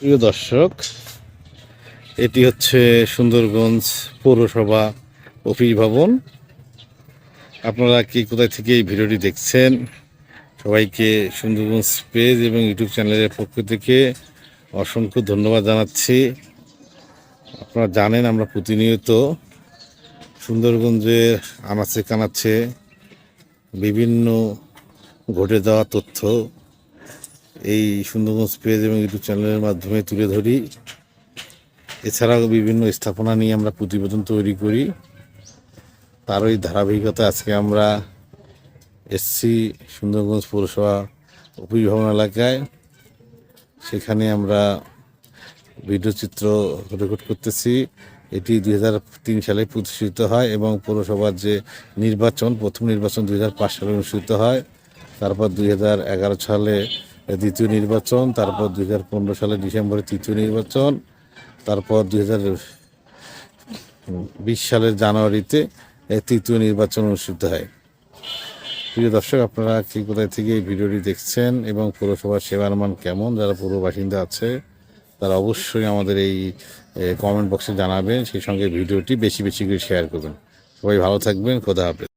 প্রিয় দর্শক, এটি হচ্ছে সুন্দরগঞ্জ পৌরসভা অফিস ভবন। আপনারা কি কোথায় থেকে এই ভিডিওটি দেখছেন, সবাইকে সুন্দরগঞ্জ পেজ এবং ইউটিউব চ্যানেলের পক্ষ থেকে অসংখ্য ধন্যবাদ জানাচ্ছি। আপনারা জানেন আমরা প্রতিনিয়ত সুন্দরগঞ্জের আনাচে কানাচে বিভিন্ন ঘটে যাওয়া তথ্য এই সুন্দরগঞ্জ পেজ এবং ইউটিউব চ্যানেলের মাধ্যমে তুলে ধরি। এছাড়াও বিভিন্ন স্থাপনা নিয়ে আমরা প্রতিবেদন তৈরি করি। তারই ধারাবাহিকতা আজকে আমরা এসছি সুন্দরগঞ্জ পৌরসভা অফিস ভবন এলাকায়। সেখানে আমরা ভিডিও চিত্র রেকর্ড করতেছি। এটি দুই তিন সালে প্রতিষ্ঠিত হয় এবং পৌরসভার যে নির্বাচন, প্রথম নির্বাচন দুই হাজার পাঁচ সালে অনুষ্ঠিত হয়। তারপর দুই হাজার এগারো সালে দ্বিতীয় নির্বাচন, তারপর দুই সালে ডিসেম্বরে তৃতীয় নির্বাচন, তারপর দুই বিশ সালের জানুয়ারিতে তৃতীয় নির্বাচন অনুষ্ঠিত হয়। প্রিয় দর্শক, আপনারা কি কোথায় থেকে এই ভিডিওটি দেখছেন এবং পৌরসভার সেবার মান কেমন, যারা পৌর বাসিন্দা আছে, তারা অবশ্যই আমাদের এই কমেন্ট বক্সে জানাবেন, সেই সঙ্গে ভিডিওটি বেশি বেশি করে শেয়ার করবেন। সবাই ভালো থাকবেন, খোদা হাফেজ।